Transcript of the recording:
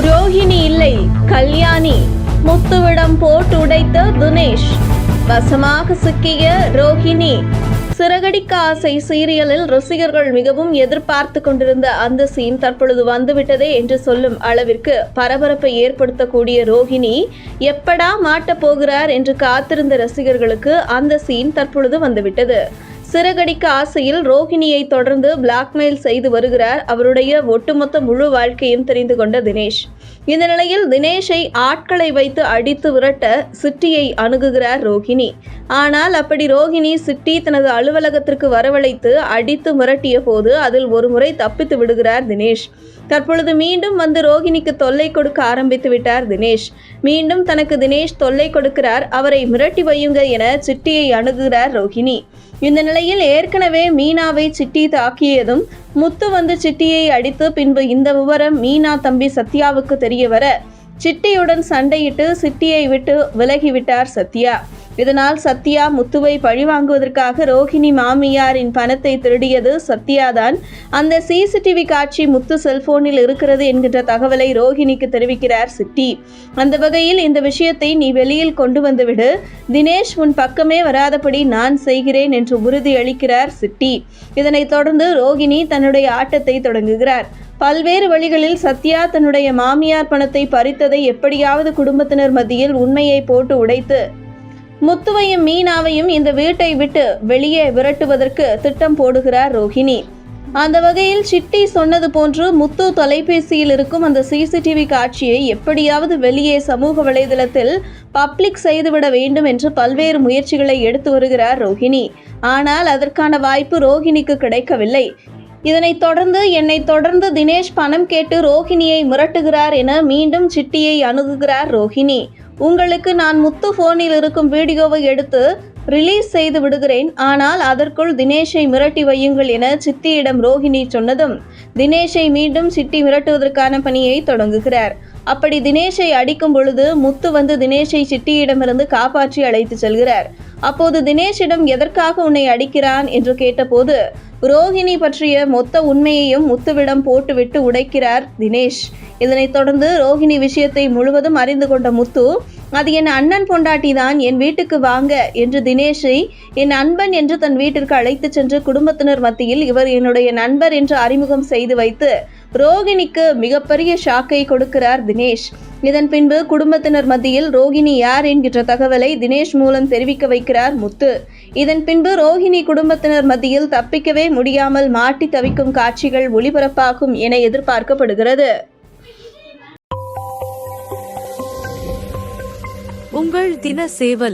ரோஹிணி இல்லை கல்யாணி. முத்துவிடம் போட்டு உடைத்த துனேஷ். வசமாக சிக்கிய ரோஹிணி சிறகடிக்க ஆசை சீரியலில் ரசிகர்கள் மிகவும் எதிர்பார்த்து கொண்டிருந்த அந்த சீன் தற்பொழுது வந்துவிட்டதே என்று சொல்லும் அளவிற்கு பரபரப்பை ஏற்படுத்தக்கூடிய ரோஹிணி எப்படா மாட்டப் போகிறார் என்று காத்திருந்த ரசிகர்களுக்கு அந்த சீன் தற்பொழுது வந்துவிட்டது. சிறகடிக்க ஆசையில் ரோஹிணியை தொடர்ந்து பிளாக்மெயில் செய்து வருகிறார் அவருடைய ஒட்டுமொத்த முழு வாழ்க்கையும் தெரிந்து கொண்ட தினேஷ். இந்த நிலையில் தினேஷை ஆட்களை வைத்து அடித்து விரட்ட சிட்டியை அணுகுகிறார் ரோஹிணி. ஆனால் அப்படி ரோஹிணி சிட்டி தனது அலுவலகத்திற்கு வரவழைத்து அடித்து மிரட்டிய போது அதில் ஒரு முறை தப்பித்து விடுகிறார் தினேஷ். தற்பொழுது மீண்டும் வந்து ரோகிணிக்கு தொல்லை கொடுக்க ஆரம்பித்து விட்டார் தினேஷ். மீண்டும் தனக்கு தினேஷ் தொல்லை கொடுக்கிறார் அவரை மிரட்டி வையுங்க என சிட்டியை அணுகுகிறார் ரோஹிணி. இந்த நிலையில் ஏற்கனவே மீனாவை சிட்டி தாக்கியதும் முத்து வந்து சிட்டியை அடித்து பின்பு இந்த விவரம் மீனா தம்பி சத்யாவுக்கு தெரிய வர சிட்டியுடன் சண்டையிட்டு சிட்டியை விட்டு விலகிவிட்டார் சத்யா. இதனால் சத்யா முத்துவை பழிவாங்குவதற்காக ரோஹிணி மாமியாரின் பணத்தை திருடியது சத்யாதான். அந்த சிசிடிவி காட்சி முத்து செல்போனில் இருக்கிறது என்கின்ற தகவலை ரோஹிணிக்கு தெரிவிக்கிறார் சிட்டி. அந்த வகையில் இந்த விஷயத்தை நீ வெளியில் கொண்டு வந்துவிடு. தினேஷ் உன் பக்கமே வராதபடி நான் செய்கிறேன் என்று உறுதியளிக்கிறார் சிட்டி. இதனைத் தொடர்ந்து ரோஹிணி தன்னுடைய ஆட்டத்தை தொடங்குகிறார். பல்வேறு வழிகளில் சத்யா தன்னுடைய மாமியார் பணத்தை பறித்ததை எப்படியாவது குடும்பத்தினர் மத்தியில் உண்மையை போட்டு உடைத்து முத்துவையும் மீனாவையும் இந்த வீட்டை விட்டு வெளியே விரட்டுவதற்கு திட்டம் போடுகிறார் ரோஹிணி. அந்த வகையில் சிட்டி சொன்னது போன்று முத்து தொலைபேசியில் இருக்கும் அந்த சிசிடிவி காட்சியை எப்படியாவது வெளியே சமூக வலைதளத்தில் பப்ளிக் செய்துவிட வேண்டும் என்று பல்வேறு முயற்சிகளை எடுத்து வருகிறார் ரோஹிணி. ஆனால் அதற்கான வாய்ப்பு ரோஹிணிக்கு கிடைக்கவில்லை. இதனைத் தொடர்ந்து என்னை தொடர்ந்து தினேஷ் பணம் கேட்டு ரோஹிணியை மிரட்டுகிறார் என மீண்டும் சிட்டியை அணுகுகிறார் ரோஹிணி. உங்களுக்கு நான் முத்து ஃபோனில் இருக்கும் வீடியோவை எடுத்து ரிலீஸ் செய்து விடுகிறேன். ஆனால் அதற்குள் தினேஷை மிரட்டி வையுங்கள் என சித்தியிடம் ரோஹிணி சொன்னதும் தினேஷை மீண்டும் சிட்டி மிரட்டுவதற்கான பணியை தொடங்குகிறார். அப்படி தினேஷை அடிக்கும் பொழுது முத்து வந்து தினேஷை சிட்டியிடமிருந்து காப்பாற்றி அழைத்து செல்கிறார். அப்போது தினேஷிடம் எதற்காக உன்னை அடிக்கிறான் என்று கேட்டபோது ரோஹிணி பற்றிய மொத்த உண்மையையும் முத்துவிடம் போட்டுவிட்டு உடைக்கிறார் தினேஷ். இதனைத் தொடர்ந்து ரோஹிணி விஷயத்தை முழுவதும் அறிந்து கொண்ட முத்து அது என் அண்ணன் பொண்டாட்டி தான் என் வீட்டுக்கு வாங்க என்று தினேஷை என் அன்பன் என்று தன் வீட்டிற்கு அழைத்துச் சென்று குடும்பத்தினர் மத்தியில் இவர் என்னுடைய நண்பர் என்று அறிமுகம் செய்து வைத்து ரோகிணிக்கு மிகப்பெரிய ஷாக்கை கொடுக்கிறார் தினேஷ். இதன் பின்பு குடும்பத்தினர் மத்தியில் ரோகிணி யார் என்கின்ற தகவலை தினேஷ் மூலம் தெரிவிக்க வைக்கிறார் முத்து. இதன் பின்பு ரோஹிணி குடும்பத்தினர் மத்தியில் தப்பிக்கவே முடியாமல் மாட்டி தவிக்கும் காட்சிகள் ஒளிபரப்பாகும் என எதிர்பார்க்கப்படுகிறது. உங்கள் தின சேவல்